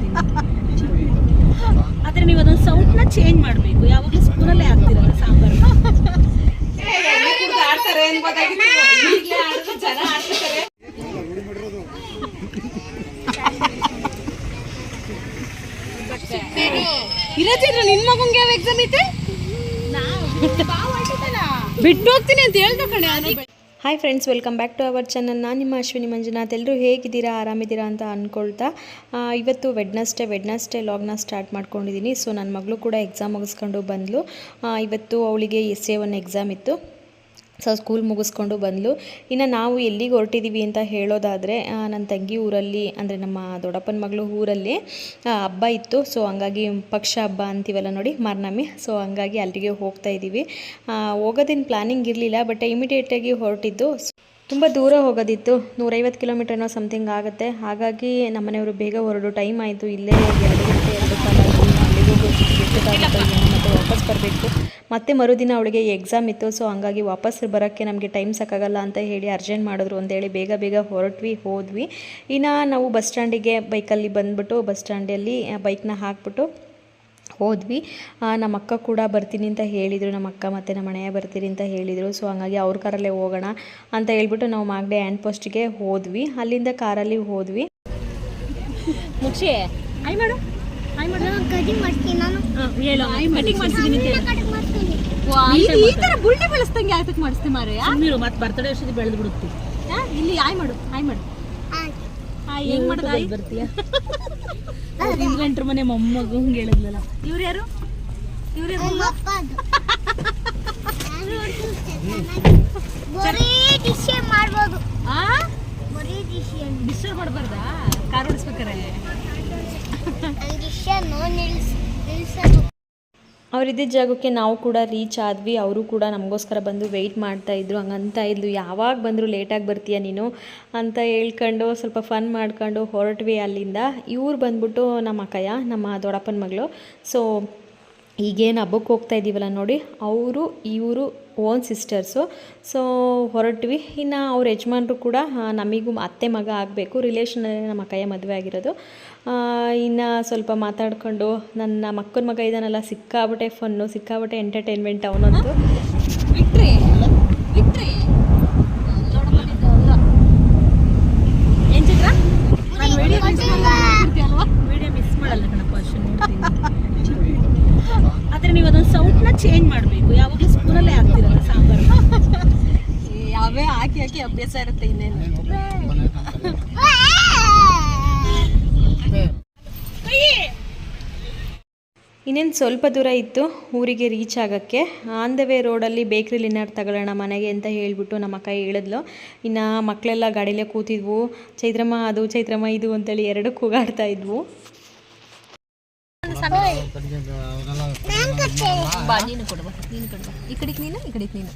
ಆದ್ರೆ ನೀವು ಅದೊಂದು ಸೌಂಡ್ನ ಚೇಂಜ್ ಮಾಡಬೇಕು. ಯಾವಾಗಲೂ ಸ್ಪೂನಲ್ಲೇ ಆಗ್ತಿರಲ್ಲ ಸಾಂಬಾರು. ಇರತ್ತಿದ್ರು ನಿನ್ ಮಗಂಗೆ ಯಾವ ಎಕ್ಸಾಮ್ ಐತೆ? ಬಿಟ್ಟು ಹೋಗ್ತೀನಿ ಅಂತ ಹೇಳ್ದ ಕಣೆ hi friends welcome back to our channel ನಾನು ನಿಮ್ಮ ಅಶ್ವಿನಿ ಮಂಜುನಾಥ್. ಎಲ್ಲರೂ ಹೇಗಿದ್ದೀರಾ? ಆರಾಮಿದ್ದೀರಾ ಅಂತ ಅಂದ್ಕೊಳ್ತಾ ಇವತ್ತು ವೆಡ್ನಸ್ಡೇ ವೆಡ್ನಸ್ಡೇ ಲಾಗ್ನ ಸ್ಟಾರ್ಟ್ ಮಾಡ್ಕೊಂಡಿದ್ದೀನಿ ಸೊ ನನ್ನ ಮಗಳು ಕೂಡ ಎಕ್ಸಾಮ್ ಮುಗಿಸ್ಕೊಂಡು ಬಂದಳು ಇವತ್ತು ಅವಳಿಗೆ ಎಸ್ ಎ ಒನ್ ಎಕ್ಸಾಮ್ ಇತ್ತು. ಸೊ ಸ್ಕೂಲ್ ಮುಗಿಸ್ಕೊಂಡು ಬಂದಳು ಇನ್ನು ನಾವು ಎಲ್ಲಿಗೆ ಹೊರಟಿದ್ದೀವಿ ಅಂತ ಹೇಳೋದಾದರೆ ನನ್ನ ತಂಗಿ ಊರಲ್ಲಿ, ಅಂದರೆ ನಮ್ಮ ದೊಡ್ಡಪ್ಪನ ಮಗಳು ಊರಲ್ಲಿ ಹಬ್ಬ ಇತ್ತು. ಸೊ ಹಂಗಾಗಿ ಪಕ್ಷ ಹಬ್ಬ ಅಂತೀವಲ್ಲ ನೋಡಿ, ಮಾರ್ನಮಿ. ಸೊ ಹಂಗಾಗಿ ಅಲ್ಲಿಗೆ ಹೋಗ್ತಾ ಇದ್ದೀವಿ ಹೋಗೋದಿನ ಪ್ಲಾನಿಂಗ್ ಇರಲಿಲ್ಲ, ಬಟ್ ಇಮಿಡಿಯೇಟಾಗಿ ಹೊರಟಿದ್ದು. ತುಂಬ ದೂರ ಹೋಗೋದಿತ್ತು, ನೂರೈವತ್ತು ಕಿಲೋಮೀಟರ್ನೋ ಸಮಥಿಂಗ್ ಆಗುತ್ತೆ. ಹಾಗಾಗಿ ನಮ್ಮನೆಯವರು ಬೇಗ ಹೊರಡು, ಟೈಮ್ ಆಯಿತು, ಇಲ್ಲೇ ಎರಡು ಗಂಟೆ, ಎರಡು ಕಾಲ ಹೋಗಿ ಮತ್ತೆ ವಾಪಸ್ ಬರಬೇಕು. ಮತ್ತೆ ಮರುದಿನ ಅವಳಿಗೆ ಎಕ್ಸಾಮ್ ಇತ್ತು ಸೊ ಹಂಗಾಗಿ ವಾಪಸ್ ಬರೋಕ್ಕೆ ನಮಗೆ ಟೈಮ್ ಸಾಕಾಗಲ್ಲ ಅಂತ ಹೇಳಿ ಅರ್ಜೆಂಟ್ ಮಾಡಿದ್ರು ಅಂತೇಳಿ ಬೇಗ ಬೇಗ ಹೊರಟ್ವಿ ಹೋದ್ವಿ. ಇನ್ನು ನಾವು ಬಸ್ ಸ್ಟ್ಯಾಂಡಿಗೆ ಬೈಕಲ್ಲಿ ಬಂದ್ಬಿಟ್ಟು ಬಸ್ ಸ್ಟ್ಯಾಂಡಲ್ಲಿ ಬೈಕ್ನ ಹಾಕ್ಬಿಟ್ಟು ಹೋದ್ವಿ. ನಮ್ಮ ಅಕ್ಕ ಕೂಡ ಬರ್ತೀನಿ ಅಂತ ಹೇಳಿದರು ನಮ್ಮ ಅಕ್ಕ ಮತ್ತು ನಮ್ಮ ಮನೆಯ ಬರ್ತೀನಿ ಅಂತ ಹೇಳಿದರು ಸೊ ಹಂಗಾಗಿ ಅವ್ರ ಕಾರಲ್ಲೇ ಹೋಗೋಣ ಅಂತ ಹೇಳ್ಬಿಟ್ಟು ನಾವು ಮಾಗಡೆ ಆ್ಯಂಡ್ ಪೋಸ್ಟ್ಗೆ ಹೋದ್ವಿ. ಅಲ್ಲಿಂದ ಕಾರಲ್ಲಿ ಹೋದ್ವಿ. ಮುಚ್ಚಿ. ಹಾಯ್ ಮಾಡು ಕಟಿಂಗ್ ಮಾಡ್ತೀನಿ ನಾನು. ಹೇಳು. ಕಟಿಂಗ್ ಅಂತ ಹೇಳು ಕಟಿಂಗ್ ಮಾಡ್ತೀನಿ ಈ- ತರ ಬುಳ್ಳಿ ಬೆಳೆಸ್ದಂಗೆ ಯಾತಕ್ಕೆ ಮಾಡಿಸ್ತಿ ಮಾರೆ ನೀರು ಮತ್ತೆ ಬರ್ತಡೇ ವರ್ಷದ ಬೆಳೆದು ಬಿಡುತ್ತೆ. ಇಲ್ಲಿ ಆಯ್ ಮಾಡು ಆಯ್ ಮಾಡು. ಆಯ್. ಹೆಂಗ್ ಮಾಡೋದು ಆಯ್? ಬರ್ತೀಯ? ಗಂಟ್ರ ಮನೆ ಮೊಮ್ಮಗು ಹಂಗೆ ಹೇಳಿದ್ಲಲ್ಲ ಇವ್ರು ಯಾರು? ಇವ್ರು ಯಾರು ಮಾಡ್ಬೋದು. ಆ? ಬರೀ ಡಿಶ್. ಡಿಸ್ಟರ್ಬ್ ಮಾಡಬಾರ್ದಾ? ಕಾರ್ ಓಡಿಸ್ಬೇಕಾರೆ. ನಂಗೆ ನೋ ನಿಲ್ಸ್ ನಿಲ್ಸೋದು ಅವರಿದ್ದ ಜಾಗಕ್ಕೆ ನಾವು ಕೂಡ ರೀಚ್ ಆದ್ವಿ. ಅವರು ಕೂಡ ನಮಗೋಸ್ಕರ ಬಂದು ವೆಯ್ಟ್ ಮಾಡ್ತಾ ಇದ್ರು. ಹಂಗಂತ ಇದ್ಲು. ಯಾವಾಗ ಬಂದರೂ ಲೇಟಾಗಿ ಬರ್ತೀಯ ನೀನು? ಅಂತ ಹೇಳ್ಕೊಂಡು ಸ್ವಲ್ಪ ಫನ್ ಮಾಡ್ಕೊಂಡು ಹೊರಟ್ವಿ ಅಲ್ಲಿಂದ. ಇವ್ರು ಬಂದ್ಬಿಟ್ಟು ನಮ್ಮ ಅಕ್ಕಯ್ಯ, ನಮ್ಮ ದೊಡ್ಡಪ್ಪನ ಮಗಳು. ಸೊ ಈಗೇನು ಹಬ್ಬಕ್ಕೆ ಹೋಗ್ತಾ ಇದ್ದೀವಲ್ಲ ನೋಡಿ, ಅವರು, ಇವರು ಓನ್ ಸಿಸ್ಟರ್ಸು ಸೊ ಹೊರಟ್ವಿ. ಇನ್ನು ಅವ್ರ ಯಜಮಾನ್ರು ಕೂಡ ನಮಗೂ ಅತ್ತೆ ಮಗ ಆಗಬೇಕು. ರಿಲೇಷನಲ್ಲಿ ನಮ್ಮ ಅಕ್ಕಯ್ಯ ಮದುವೆ ಆಗಿರೋದು. ಇನ್ನು ಸ್ವಲ್ಪ ಮಾತಾಡಿಕೊಂಡು ನನ್ನ ಮಕ್ಕನ ಮಗ ಇದ್ದಾನಲ್ಲ ಸಿಕ್ಕಾಬಿಟ್ಟೆ ಫನ್ನು ಸಿಕ್ಕಾಬಿಟ್ಟೆ ಎಂಟರ್ಟೈನ್ಮೆಂಟ್ ಅವನಂತೂ ವಿಕ್ಟ್ರಿ ವಿಕ್ಟ್ರಿ ಏನ್ ಚಿತ್ರ ನಾನು ವಿಡಿಯೋ ಮಿಸ್ ಅಲ್ವಾ ವಿಡಿಯೋ ಮಿಸ್ ಮಾಡಲ್ಲ ಕಣಪ್ಪ ಅಷ್ಟು ನೋಡ್ತೀನಿ ಆದ್ರೆ ನೀವು ಅದೊಂದು ಸೌಂಡ್ನ ಚೇಂಜ್ ಮಾಡಬೇಕು ಯಾವಾಗಲೂ ಸ್ಪೂನಲ್ಲೇ ಹಾಕ್ತಿರಲ್ಲ ಸಾಂಬಾರು ಯಾವೇ ಹಾಕಿ ಹಾಕಿ ಅಭ್ಯಾಸ ಇರುತ್ತೆ ಇನ್ನೇನು. ಇನ್ನೇನು ಸ್ವಲ್ಪ ದೂರ ಇತ್ತು ಊರಿಗೆ ರೀಚ್ ಆಗೋಕ್ಕೆ. ಆನ್ ದ ವೇ ರೋಡಲ್ಲಿ ಬೇಕ್ರಿಲಿ ಏನಾರು ತಗೊಳ್ಳೋಣ ಮನೆಗೆ ಅಂತ ಹೇಳಿಬಿಟ್ಟು ನಮ್ಮ ಅಕ್ಕ ಹೇಳಿದ್ಲು. ಇನ್ನು ಮಕ್ಕಳೆಲ್ಲ ಗಾಡೀಲೇ ಕೂತಿದ್ವು. ಚೈತ್ರಮ್ಮ ಅದು ಚೈತ್ರಮ್ಮ ಇದು ಅಂತೇಳಿ ಎರಡು ಕೂಗಾಡ್ತಾ ಇದ್ವು. ಬಾ ನೀನು ಕೊಡು ನೀನು ಕೊಡು ಈ ಕಡೆಗೆ ನೀನು ಈ ಕಡೆಗೆ ನೀನು.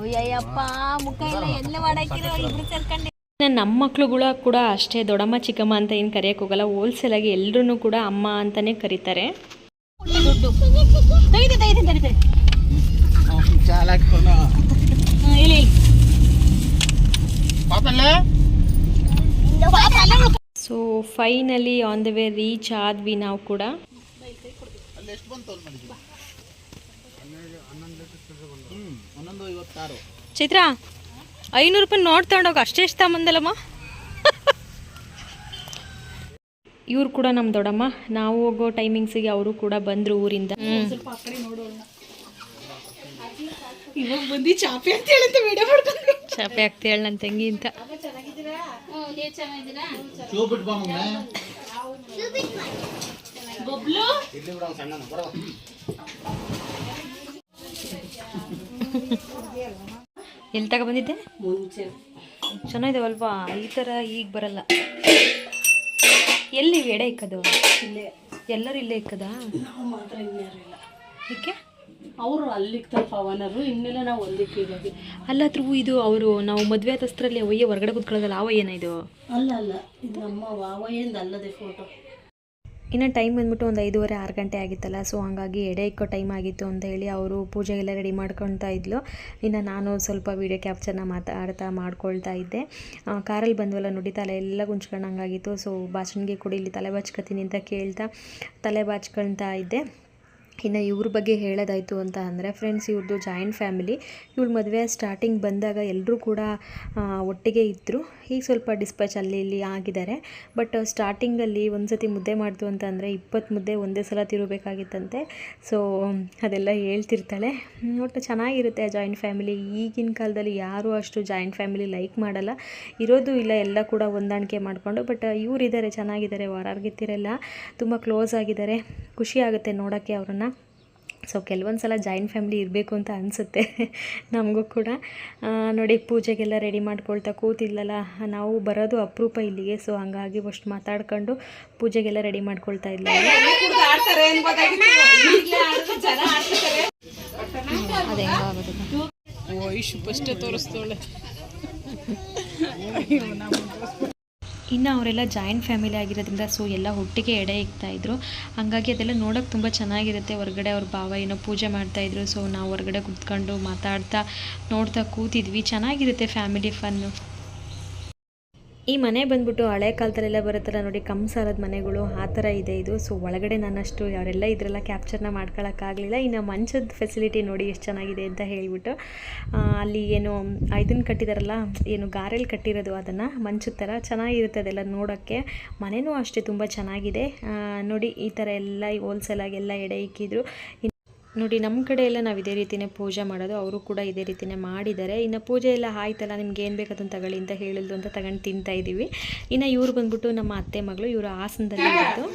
ಅಯ್ಯಪ್ಪ ಮುಖ ಎಲ್ಲ ಎಲ್ಲ ಮಾಡಾಕಿರೋ ಇಬ್ರು ಸೇರ್ಕೊಂಡು. ಇನ್ನು ನಮ್ಮ ಮಕ್ಕಳುಗಳ ಕೂಡ ಅಷ್ಟೇ ದೊಡ್ಡಮ್ಮ ಚಿಕ್ಕಮ್ಮ ಅಂತ ಏನು ಕರೆಯೋಕೆ ಹೋಗಲ್ಲ ಹೋಲ್ಸೇಲಾಗಿ ಎಲ್ಲರೂ ಕೂಡ ಅಮ್ಮ ಅಂತಾನೆ ಕರೀತಾರೆ. So finally on the way reach ಆದ್ವಿ ನಾವು ಕೂಡ. ಚೈತ್ರ ಐನೂರು ರೂಪಾಯಿ ನೋಟ್ ತಗೊಂಡೋಗ ಅಷ್ಟೇ ಇಷ್ಟ ಬಂದಲ್ಲಮ್ಮ ಇವ್ರು ಕೂಡ ನಮ್ಮ ದೊಡ್ಡಮ್ಮ. ನಾವು ಹೋಗೋ ಟೈಮಿಂಗ್ಸಿಗೆ ಅವರು ಕೂಡ ಬಂದರು ಊರಿಂದ. ಚಾಪೆ ಅಂತ ಹೇಳಂತ ವಿಡಿಯೋ ಮಾಡ್ಕೊಂಡು ಚಾಪೆ ಆಗ್ತೇಳ ನನ್ನ ತಂಗಿ ಅಂತ. ಎಲ್ಲಿ ತಗೊಬಂದಿದ್ದೆ ಮುಂಚೆ. ಚೆನ್ನಾಗಿದಾವಲ್ವಾ ಈ ಥರ ಈಗ ಬರಲ್ಲ. ಎಲ್ಲಿ ಎಡೆ ಇಕ್ಕದು? ಇಲ್ಲೇ. ಎಲ್ಲರೂ ಇಲ್ಲೇ ಇಕ್ಕದಾ? ನಾವು ಮಾತ್ರ ಇನ್ಯಾರು ಇಲ್ಲ. ಏಕೆ ಅವರು ಅಲ್ಲಿಗೆ ಪವನರು ಅವನರು ಇನ್ನೆಲ್ಲ ನಾವು ಒಂದಕ್ಕೆ ಅಲ್ಲಾದ್ರೂ ಇದು ಅವರು ನಾವು ಮದುವೆ ಆದಸ್ತ್ರಲ್ಲಿ ಅವಯ್ಯ ಹೊರಗಡೆ ಕುತ್ಕೊಳ್ಳೋದಲ್ಲ ಆ ಇದು? ಅಲ್ಲ ಅಲ್ಲ. ಇದು ನಮ್ಮ ವಾವಯ್ಯಂದು ಅಲ್ಲದೆ ಫೋಟೋ ಇನ್ನು ಟೈಮ್ ಬಂದ್ಬಿಟ್ಟು ಒಂದು ಐದೂವರೆ, ಆರು ಗಂಟೆ ಆಗಿತ್ತಲ್ಲ ಸೊ ಹಂಗಾಗಿ ಎಡೆ ಇಕ್ಕೋ ಟೈಮ್ ಆಗಿತ್ತು ಅಂತ ಹೇಳಿ ಅವರು ಪೂಜೆಗೆಲ್ಲ ರೆಡಿ ಮಾಡ್ಕೊಳ್ತಾ ಇದ್ಲು. ಇನ್ನು ನಾನು ಸ್ವಲ್ಪ ವೀಡಿಯೋ ಕ್ಯಾಪ್ಚರ್ನ ಮಾತಾಡ್ತಾ ಮಾಡ್ಕೊಳ್ತಾ ಇದ್ದೆ. ಕಾರಲ್ಲಿ ಬಂದ್ವಲ್ಲ ನೋಡಿ, ತಲೆ ಎಲ್ಲ ಗುಂಚ್ಕೊಂಡಂಗಾಗಿತ್ತು ಸೊ ಬಾಚಣಿಗೆ ಕೊಡಿ ಇಲ್ಲಿ ತಲೆ ಬಾಚ್ಕೊತೀನಿ ಅಂತ ಕೇಳ್ತಾ ತಲೆ ಬಾಚ್ಕೊಳ್ತಾ ಇದ್ದೆ. ಇನ್ನು ಇವ್ರ ಬಗ್ಗೆ ಹೇಳೋದಾಯಿತು ಅಂತ ಅಂದರೆ ಫ್ರೆಂಡ್ಸ್ ಇವ್ರದ್ದು ಜಾಯಿಂಟ್ ಫ್ಯಾಮಿಲಿ ಇವಳು ಮದುವೆ ಸ್ಟಾರ್ಟಿಂಗ್ ಬಂದಾಗ ಎಲ್ಲರೂ ಕೂಡ ಒಟ್ಟಿಗೆ ಇದ್ದರು ಈಗ ಸ್ವಲ್ಪ ಡಿಸ್ಪ್ಯಾಚ್ ಅಲ್ಲಿ ಇಲ್ಲಿ ಆಗಿದ್ದಾರೆ. ಬಟ್ ಸ್ಟಾರ್ಟಿಂಗಲ್ಲಿ ಒಂದು ಸತಿ ಮುದ್ದೆ ಮಾಡ್ತು ಅಂತ ಅಂದರೆ ಇಪ್ಪತ್ತು ಮುದ್ದೆ ಒಂದೇ ಸಲ ತಿರುಬೇಕಾಗಿತ್ತಂತೆ ಸೊ ಅದೆಲ್ಲ ಹೇಳ್ತಿರ್ತಾಳೆ. ಒಟ್ಟು ಚೆನ್ನಾಗಿರುತ್ತೆ ಜಾಯಿಂಟ್ ಫ್ಯಾಮಿಲಿ ಈಗಿನ ಕಾಲದಲ್ಲಿ ಯಾರೂ ಅಷ್ಟು ಜಾಯಿಂಟ್ ಫ್ಯಾಮಿಲಿ ಲೈಕ್ ಮಾಡಲ್ಲ. ಇರೋದು ಇಲ್ಲ, ಎಲ್ಲ ಕೂಡ ಹೊಂದಾಣಿಕೆ ಮಾಡಿಕೊಂಡು. ಬಟ್ ಇವರಿದ್ದಾರೆ, ಚೆನ್ನಾಗಿದ್ದಾರೆ ಹೊರಗಿತ್ತಿರಲ್ಲ ತುಂಬ ಕ್ಲೋಸ್ ಆಗಿದ್ದಾರೆ. ಖುಷಿ ಆಗುತ್ತೆ ನೋಡೋಕ್ಕೆ ಅವ್ರನ್ನ. ಸೊ ಕೆಲವೊಂದು ಸಲ ಜಾಯಿಂಟ್ ಫ್ಯಾಮಿಲಿ ಇರಬೇಕು ಅಂತ ಅನಿಸುತ್ತೆ. ನಮಗೂ ಕೂಡ. ನೋಡಿ ಪೂಜೆಗೆಲ್ಲ ರೆಡಿ ಮಾಡ್ಕೊಳ್ತಾ ಕೂತಿಲ್ಲಲ್ಲ ನಾವು ಬರೋದು ಅಪರೂಪ ಇಲ್ಲಿಗೆ. ಸೊ ಹಂಗಾಗಿ ಅಷ್ಟು ಮಾತಾಡ್ಕೊಂಡು ಪೂಜೆಗೆಲ್ಲ ರೆಡಿ ಮಾಡ್ಕೊಳ್ತಾ ಇಲ್ಲ ಅದೇ ಫಸ್ಟ್ ತೋರಿಸ್ತೋಳೆ ಇನ್ನು ಅವರೆಲ್ಲ ಜಾಯಿಂಟ್ ಫ್ಯಾಮಿಲಿ ಆಗಿರೋದ್ರಿಂದ ಸೊ ಎಲ್ಲ ಒಟ್ಟಿಗೆ ಎಡೆ ಇಕ್ತಾಯಿದ್ರು ಹಂಗಾಗಿ ಅದೆಲ್ಲ ನೋಡೋಕೆ ತುಂಬ ಚೆನ್ನಾಗಿರುತ್ತೆ. ಹೊರಗಡೆ ಅವ್ರ ಭಾವ ಏನೋ ಪೂಜೆ ಮಾಡ್ತಾಯಿದ್ರು ಸೊ ನಾವು ಹೊರಗಡೆ ಕುತ್ಕೊಂಡು ಮಾತಾಡ್ತಾ, ನೋಡ್ತಾ ಕೂತಿದ್ವಿ. ಚೆನ್ನಾಗಿರುತ್ತೆ ಫ್ಯಾಮಿಲಿ ಫನ್ನು ಈ ಮನೆ ಬಂದ್ಬಿಟ್ಟು ಹಳೆ ಕಾಲದಲ್ಲೆಲ್ಲ ಬರುತ್ತಲ್ಲ ನೋಡಿ ಕಂಸಾರದ ಮನೆಗಳು ಆ ಥರ ಇದೆ ಇದು. ಸೊ ಒಳಗಡೆ ನಾನಷ್ಟು ಅವರೆಲ್ಲ ಇದರೆಲ್ಲ ಕ್ಯಾಪ್ಚರ್ನ ಮಾಡ್ಕೊಳ್ಳೋಕ್ಕಾಗಲಿಲ್ಲ ಇನ್ನು ಮಂಚದ ಫೆಸಿಲಿಟಿ ನೋಡಿ ಎಷ್ಟು ಚೆನ್ನಾಗಿದೆ ಅಂತ ಹೇಳಿಬಿಟ್ಟು ಅಲ್ಲಿ ಏನು ಇದನ್ನು ಕಟ್ಟಿದಾರಲ್ಲ, ಏನು ಗಾರೆಲ್ ಕಟ್ಟಿರೋದು ಅದನ್ನು ಮಂಚದ ಥರ ಚೆನ್ನಾಗಿರುತ್ತೆ ಅದೆಲ್ಲ ನೋಡೋಕ್ಕೆ. ಮನೆಯೂ ಅಷ್ಟೇ ತುಂಬ ಚೆನ್ನಾಗಿದೆ. ನೋಡಿ ಈ ಥರ ಎಲ್ಲ ಹೋಲ್ಸೇಲಾಗೆಲ್ಲ ಎಡೆ ಇಕ್ಕಿದ್ರು. ನೋಡಿ ನಮ್ಮ ಕಡೆ ಎಲ್ಲ ನಾವು ಇದೇ ರೀತಿಯೇ ಪೂಜೆ ಮಾಡೋದು. ಅವರು ಕೂಡ ಇದೇ ರೀತಿಯೇ ಮಾಡಿದ್ದಾರೆ. ಇನ್ನು ಪೂಜೆ ಎಲ್ಲ ಆಯ್ತಲ್ಲ ನಿಮ್ಗೆ ಏನು ಬೇಕು ಅದನ್ನು ತಗೊಳ್ಳಿ ಅಂತ ಹೇಳಿದ್ದು ಅಂತ ತಗೊಂಡು ತಿಂತಾ ಇದ್ದೀವಿ ಇನ್ನು ಇವ್ರು ಬಂದ್ಬಿಟ್ಟು ನಮ್ಮ ಅತ್ತೆ ಮಗಳು ಇವರು ಹಾಸನದಲ್ಲಿ ಇರೋದು.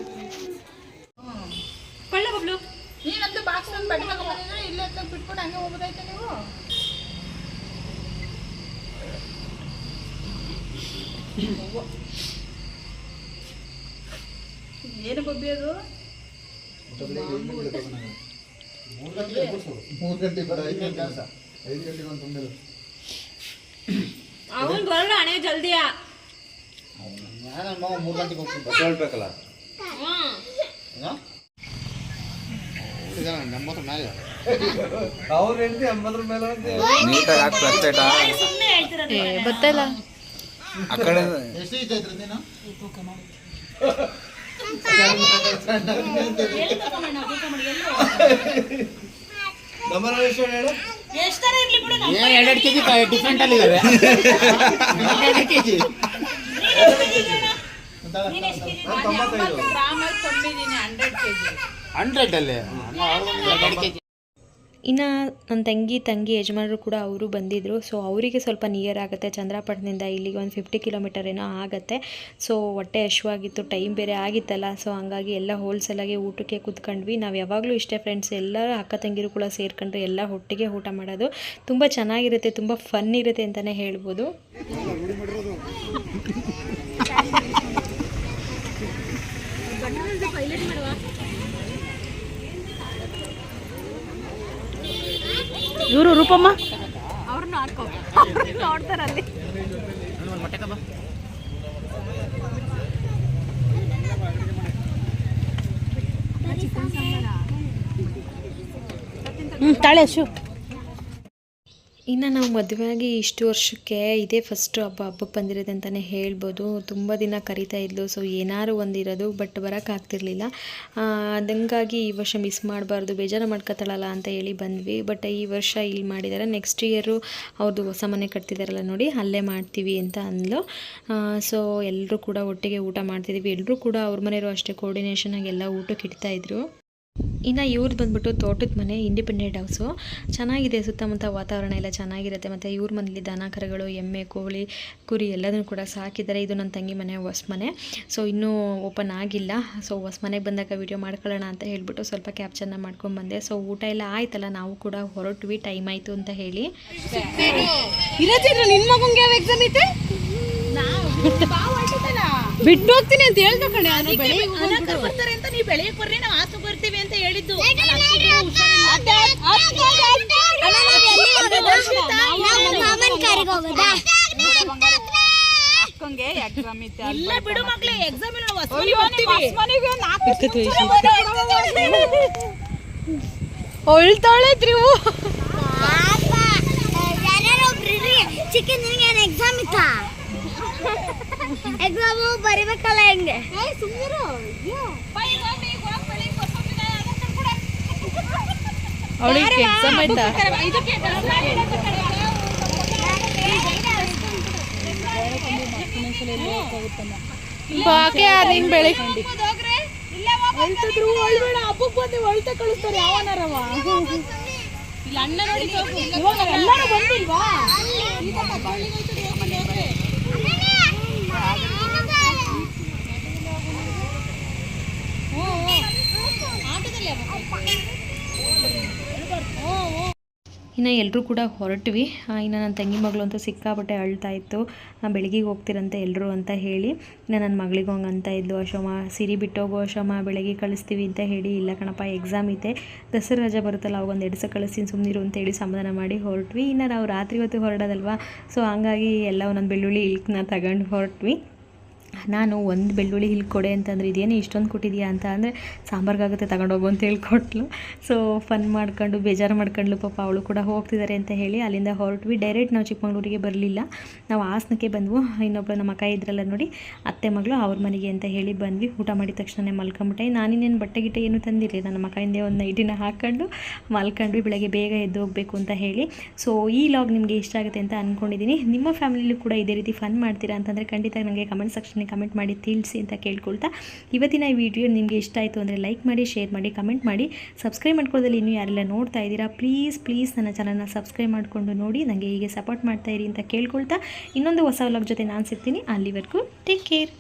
ಏನು ಬಬ್ಬಿ ಅದು? ಮೂರು ಗಂಟೆ ಬರ ಐದು ಗಂಟೆ ಕೆಲಸ ಐದು ಗಂಟೆಗೆ ಒಂದು ತುಂಬಿರು ಅವನು ಬರಲ್ಲ ಅಣೆ ಜಲ್ದಿಯ ನಾನು ಮೂರು ಗಂಟೆಗೆ ಹೋಗ್ತೀನಿ ಹೇಳ್ಬೇಕಲ್ಲ ನಮ್ಮತ್ರ ಮೇಲೆ ನೀಟಾಗಿ ಹಾಕಿ ಪ್ಲಾಸ್ಟೇಟ ಗೊತ್ತಲ್ಲ ಆ ಕಡೆ ಎಷ್ಟು ಇದ್ದೈತ್ರಿ ನೀನು? ಎಷ್ಟಾರ ಇರ್ಲಿ ಬಿಡು ಎರಡೆರಡು ಕೆಜಿ ಡಿಫ್ರೆಂಟ್ ಅಲ್ಲಿ ಇದಾವೆ. ಎರಡೆರಡು ಕೆಜಿ. ಗ್ರಾಮಲ್ಲಿ ಕೊಂಡಿದ್ದೀನಿ ಹಂಡ್ರೆಡ್ ಕೆ ಜಿ ಹಂಡ್ರೆಡ್ ಅಲ್ಲಿ? ಎರಡೆರಡು ಕೆಜಿ. ಇನ್ನು ನನ್ನ ತಂಗಿ ತಂಗಿ ಯಜಮಾನರು ಕೂಡ ಅವರು ಬಂದಿದ್ದರು ಸೊ ಅವರಿಗೆ ಸ್ವಲ್ಪ ನಿಯರ್ ಆಗುತ್ತೆ. ಚಂದ್ರಪಟ್ಟಣದಿಂದ ಇಲ್ಲಿಗೆ ಒಂದು ಫಿಫ್ಟಿ ಕಿಲೋಮೀಟರ್ ಏನೋ ಆಗುತ್ತೆ. ಸೊ ಹೊಟ್ಟೆ ಹಶ್ವಾಗಿತ್ತು ಟೈಮ್ ಬೇರೆ ಆಗಿತ್ತಲ್ಲ. ಸೊ ಹಂಗಾಗಿ ಎಲ್ಲ ಹೋಲ್ಸೇಲಾಗಿ ಊಟಕ್ಕೆ ಕೂತ್ಕೊಂಡ್ವಿ. ನಾವು ಯಾವಾಗಲೂ ಇಷ್ಟೇ ಫ್ರೆಂಡ್ಸ್ ಎಲ್ಲರೂ ಅಕ್ಕ ತಂಗಿರು ಕೂಡ ಸೇರ್ಕೊಂಡ್ರೆ ಎಲ್ಲ ಒಟ್ಟಿಗೆ ಊಟ ಮಾಡೋದು. ತುಂಬ ಚೆನ್ನಾಗಿರುತ್ತೆ, ತುಂಬ ಫನ್ ಇರುತ್ತೆ ಅಂತಲೇ ಹೇಳ್ಬೋದು. ಇವರು ರೂಪಮ್ಮ? ಅವ್ರನ್ನ ಹಾಕೋ. ನೋಡ್ತಾರಲ್ಲಿ ಹ್ಞೂ ತಾಳೆ ಶು. ಇನ್ನು ನಾವು ಮದುವೆಯಾಗಿ ಇಷ್ಟು ವರ್ಷಕ್ಕೆ ಇದೇ ಫಸ್ಟ್ ಹಬ್ಬ, ಹಬ್ಬಕ್ಕೆ ಬಂದಿರೋದು ಅಂತಲೇ ಹೇಳ್ಬೋದು. ತುಂಬ ದಿನ ಕರಿತಾ ಇದ್ಲು ಸೊ ಏನಾರು ಒಂದಿರೋದು ಬಟ್ ಬರೋಕ್ಕಾಗ್ತಿರ್ಲಿಲ್ಲ ಅದಂಗಾಗಿ ಈ ವರ್ಷ ಮಿಸ್ ಮಾಡಬಾರ್ದು, ಬೇಜಾರು ಮಾಡ್ಕೊತಾಳಲ್ಲ ಅಂತ ಹೇಳಿ ಬಂದ್ವಿ. ಬಟ್ ಈ ವರ್ಷ ಇಲ್ಲಿ ಮಾಡಿದ್ದಾರೆ ನೆಕ್ಸ್ಟ್ ಇಯರು ಅವ್ರದ್ದು ಹೊಸ ಮನೆ ಕಟ್ತಿದಾರಲ್ಲ ನೋಡಿ, ಅಲ್ಲೇ ಮಾಡ್ತೀವಿ ಅಂತ ಅಂದ್ಲು. ಸೊ ಎಲ್ಲರೂ ಕೂಡ ಒಟ್ಟಿಗೆ ಊಟ ಮಾಡ್ತಿದ್ದೀವಿ ಎಲ್ಲರೂ ಕೂಡ ಅವ್ರ ಮನೆಯವರು ಅಷ್ಟೇ ಕೋರ್ಡಿನೇಷನಾಗಿ ಎಲ್ಲ ಊಟಕ್ಕೆ ಇಡ್ತಾಯಿದ್ರು ಇನ್ನು ಇವ್ರದ್ದು ಬಂದ್ಬಿಟ್ಟು ತೋಟದ ಮನೆ ಇಂಡಿಪೆಂಡೆಂಟ್ ಹೌಸು ಚೆನ್ನಾಗಿದೆ ಸುತ್ತಮುತ್ತ ವಾತಾವರಣ ಎಲ್ಲ ಚೆನ್ನಾಗಿರುತ್ತೆ. ಮತ್ತು ಇವ್ರ ಮನೇಲಿ ದನ ಕರುಗಳು ಎಮ್ಮೆ ಕೋಳಿ ಕುರಿ ಎಲ್ಲದನ್ನು ಕೂಡ ಸಾಕಿದ್ದಾರೆ. ಇದು ನನ್ನ ತಂಗಿ ಮನೆ ಹೊಸ ಮನೆ. ಸೊ ಇನ್ನೂ ಓಪನ್ ಆಗಿಲ್ಲ. ಸೊ ಹೊಸ ಮನೆಗೆ ಬಂದಾಗ ವೀಡಿಯೋ ಮಾಡ್ಕೊಳ್ಳೋಣ ಅಂತ ಹೇಳಿಬಿಟ್ಟು ಸ್ವಲ್ಪ ಕ್ಯಾಪ್ಚರ್ನ ಮಾಡ್ಕೊಂಡ್ಬಂದೆ ಸೊ ಊಟ ಎಲ್ಲ ಆಯ್ತಲ್ಲ ನಾವು ಕೂಡ ಹೊರಟ್ವಿ. ಟೈಮ್ ಆಯಿತು ಅಂತ ಹೇಳಿ. ಇರತ್ತಿದ್ರ ನಿನ್ ಮಗಂಗೆ ಯಾವ ಎಕ್ಸಾಮ್ ಐತೆ ಬಿಟ್ಟು ಹೋಗ್ತೀನಿ ಅಂತ ಹೇಳ್ದ ಕಣೆ ನಾನು ಬೆಳಿಗ್ಗೆ ಬರ್ತಾರೆ ಅಂತ ನೀವು ಬೆಳೆಯಕ್ಕೆ ಬರ್ರಿ ನಾವು ಆಸು ಬರ್ತೀವಿ ಅಂತ ಹೇಳಿದ್ದು ಮಾಮನ್ ಕಾರಿಗೆ ಹೋಗೋದಾ ಅಕ್ಕಂಗೆ ಇಲ್ಲ ಬಿಡು ಮಕ್ಳೇ ಎಕ್ಸಾಮ್ ಇಲ್ಲ ಹೊಳ್ತಾಳೆ ತ್ರಿವು ಚಿಕನ್ ಎಕ್ಸಾಮ್ ಇತ್ತಾ ಎಕ್ಸಾಮು ಬರಿಬೇಕಲ್ಲ ಹೆಂಗೆ? ಅವಳಿಗೆ ಎಕ್ಸಾಮ್ ಆಯ್ತಾ? ಬಾಕೆ ನಿಂಗೆ ಬೆಳಿಗ್ಗೆ ಹಬ್ಬಕ್ಕೆ ಬಂದು ಒಳ್ತೆ ಕಳಿಸ್ತಾರೆ ಯಾವನಾರವ? ಇಲ್ಲ ಅಣ್ಣ ನೋಡಿ ಇವಾಗ ಎಲ್ಲರೂ ಬಂದಿಲ್ವಾ? ಇನ್ನು ಎಲ್ಲರೂ ಕೂಡ ಹೊರಟ್ವಿ. ಇನ್ನು ನನ್ನ ತಂಗಿ ಮಗಳು ಅಂತೂ ಸಿಕ್ಕಾಪಟ್ಟೆ ಅಳ್ತಾ ಇತ್ತು. ನಾನು ಬೆಳಗ್ಗೆಗೆ ಹೋಗ್ತಿರಂತೆ ಎಲ್ಲರೂ ಅಂತ ಹೇಳಿ. ಇನ್ನು ನನ್ನ ಮಗಳಿಗೂ ಹಂಗೆ ಅಂತ ಇದ್ಲು. ಅಶೋಮ, ಸಿರಿ ಬಿಟ್ಟೋಗೋ ಅಶೋಮ, ಬೆಳಗ್ಗೆ ಕಳಿಸ್ತೀವಿ ಅಂತ ಹೇಳಿ. ಇಲ್ಲ ಕಣಪ್ಪ ಎಕ್ಸಾಮ್ ಇದೆ ದಸರಾ ರಜೆ ಬರುತ್ತಲ್ಲ ಅವಾಗ ಒಂದು ಕಳಿಸ್ತೀನಿ ಸುಮ್ಮನಿರು ಅಂತೇಳಿ ಸಮಾಧಾನ ಮಾಡಿ ಹೊರಟ್ವಿ. ಇನ್ನು ನಾವು ರಾತ್ರಿ ಹೊತ್ತು ಹೊರಡೋದಲ್ವಾ? ಸೊ ಹಂಗಾಗಿ ಎಲ್ಲ ಒಂದೊಂದು ಬೆಳ್ಳುಳ್ಳಿ ಇಲ್ಕನ್ನ ತಗೊಂಡು ಹೊರಟ್ವಿ. ನಾನು ಒಂದು ಬೆಳ್ಳುಳ್ಳಿ ಇಲ್ಲಿ ಕೊಡೆ ಅಂತಂದರೆ ಇದೇನು ಇಷ್ಟೊಂದು ಕೊಟ್ಟಿದೆಯಾ ಅಂತ ಅಂದರೆ ಸಾಂಬಾರ್ಗಾಗುತ್ತೆ, ತಗೊಂಡೋಗು ಅಂತ ಹೇಳ್ಕೊಟ್ಲು. ಸೊ ಫನ್ ಮಾಡ್ಕೊಂಡು, ಬೇಜಾರು ಮಾಡ್ಕೊಂಡ್ಲು ಪಾಪ ಅವಳು ಕೂಡ ಹೋಗ್ತಿದ್ದಾರೆ ಅಂತ ಹೇಳಿ ಅಲ್ಲಿಂದ ಹೊರಟ್ವಿ. ಡೈರೆಕ್ಟ್ ನಾವು ಚಿಕ್ಕಮಂಗ್ಳೂರಿಗೆ ಬರಲಿಲ್ಲ. ನಾವು ಹಾಸನಕ್ಕೆ ಬಂದ್ವು. ಇನ್ನೊಬ್ಬರು ನಮ್ಮ ಅಕ್ಕ ಇದ್ರಲ್ಲ ನೋಡಿ, ಅತ್ತೆ ಮಗಳು ಅವ್ರ ಮನೆಗೆ ಅಂತ ಹೇಳಿ ಬಂದ್ವಿ. ಊಟ ಮಾಡಿದ ತಕ್ಷಣ ಮಲ್ಕೊಂಬಿಟ್ಟೆ. ನಾನಿನ್ನೇನು ಬಟ್ಟೆ ಗಿಟ್ಟೆ ಏನು ತಂದಿರಲಿಲ್ಲ. ನನ್ನ ಹಿಂದೆ ಒಂದು ನೈಟಿನ ಹಾಕ್ಕೊಂಡು ಮಲ್ಕೊಂಡ್ವಿ. ಬೆಳಗ್ಗೆ ಬೇಗ ಎದ್ದು ಹೋಗಬೇಕು ಅಂತ ಹೇಳಿ. ಸೊ ಈ ಲಾಗ್ ನಿಮಗೆ ಇಷ್ಟ ಆಗುತ್ತೆ ಅಂತ ಅಂದ್ಕೊಂಡಿದ್ದೀನಿ ನಿಮ್ಮ ಫ್ಯಾಮಿಲಿಯಲ್ಲೂ ಕೂಡ ಇದೇ ರೀತಿ ಫನ್ ಮಾಡ್ತೀರಾ ಅಂತಂದರೆ ಖಂಡಿತ ನನಗೆ ಕಮೆಂಟ್ ಸೆಕ್ಷನ್ಗೆ ಕಮೆಂಟ್ ಮಾಡಿ ತಿಳಿಸಿ ಅಂತ ಕೇಳ್ಕೊಳ್ತಾ. ಇವತ್ತಿನ ಈ ವಿಡಿಯೋ ನಿಮಗೆ ಇಷ್ಟ ಆಯಿತು ಅಂದರೆ ಲೈಕ್ ಮಾಡಿ, ಶೇರ್ ಮಾಡಿ, ಕಮೆಂಟ್ ಮಾಡಿ. ಸಬ್ಸ್ಕ್ರೈಬ್ ಮಾಡ್ಕೊಳ್ಳೋದಲ್ಲಿ ಇನ್ನೂ ಯಾರೆಲ್ಲ ನೋಡ್ತಾ ಇದ್ದೀರಾ, ಪ್ಲೀಸ್ ಪ್ಲೀಸ್ ನನ್ನ ಚಾನಲ್ನ ಸಬ್ಸ್ಕ್ರೈಬ್ ಮಾಡಿಕೊಂಡು ನೋಡಿ ನನಗೆ ಹೀಗೆ ಸಪೋರ್ಟ್ ಮಾಡ್ತಾ ಇರಿ ಅಂತ ಕೇಳ್ಕೊಳ್ತಾ. ಇನ್ನೊಂದು ಹೊಸ ವ್ಲಾಗ್ ಜೊತೆ ನಾನು ಸಿಗ್ತೀನಿ. ಅಲ್ಲಿವರೆಗೂ ಟೇಕ್ ಕೇರ್